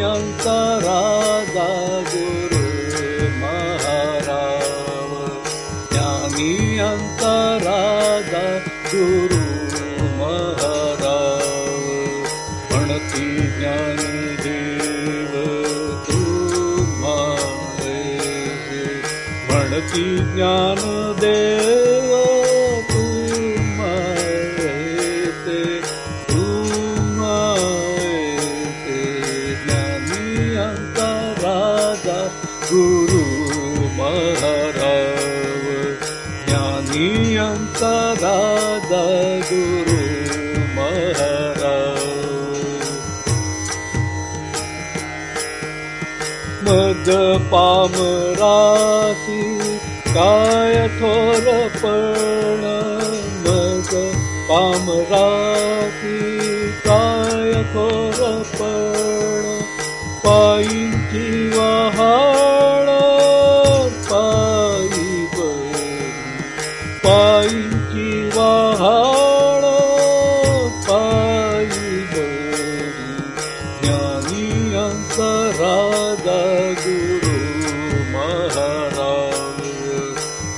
अंतरादा गुरु महाराव। ज्ञानी अंतरादा गुरु महाराव। म्हणती ज्ञानी देव तू म्हणती ज्ञान देव गुरु महाराव ज्ञानी अंतरादा गुरु महाराव मग पामरासी काय थोरपण मग पामरासी काय थोरपण पायींची वहाळ पायी बरी ज्ञानी अंतरादा गुरु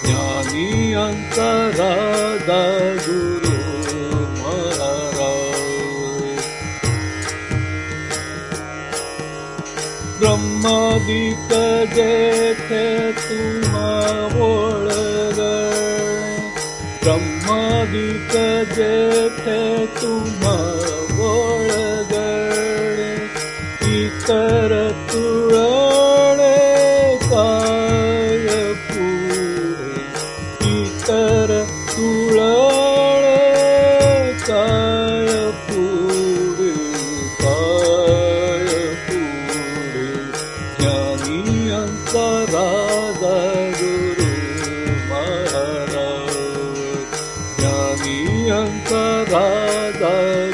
ज्ञानी अंतरादा गुरु ब्रह्मादिक जेथे तुम्हा ओळगणे ब्रह्मादिक जेथे तुम्हा ओळगणे इतर तुळणे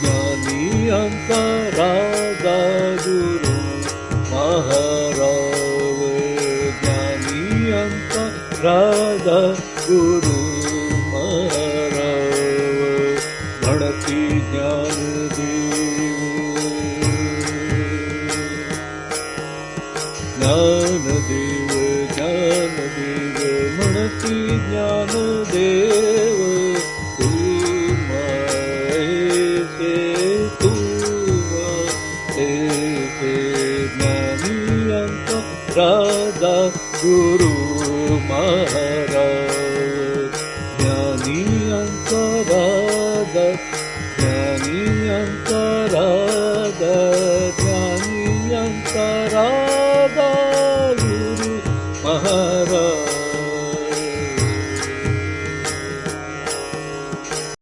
ज्ञानी अंतरादा गुरु महाराव ज्ञानी अंतरादा गुरु महाराव म्हणती ज्ञान गुरु ज्ञानी राधा ज्ञानी राधा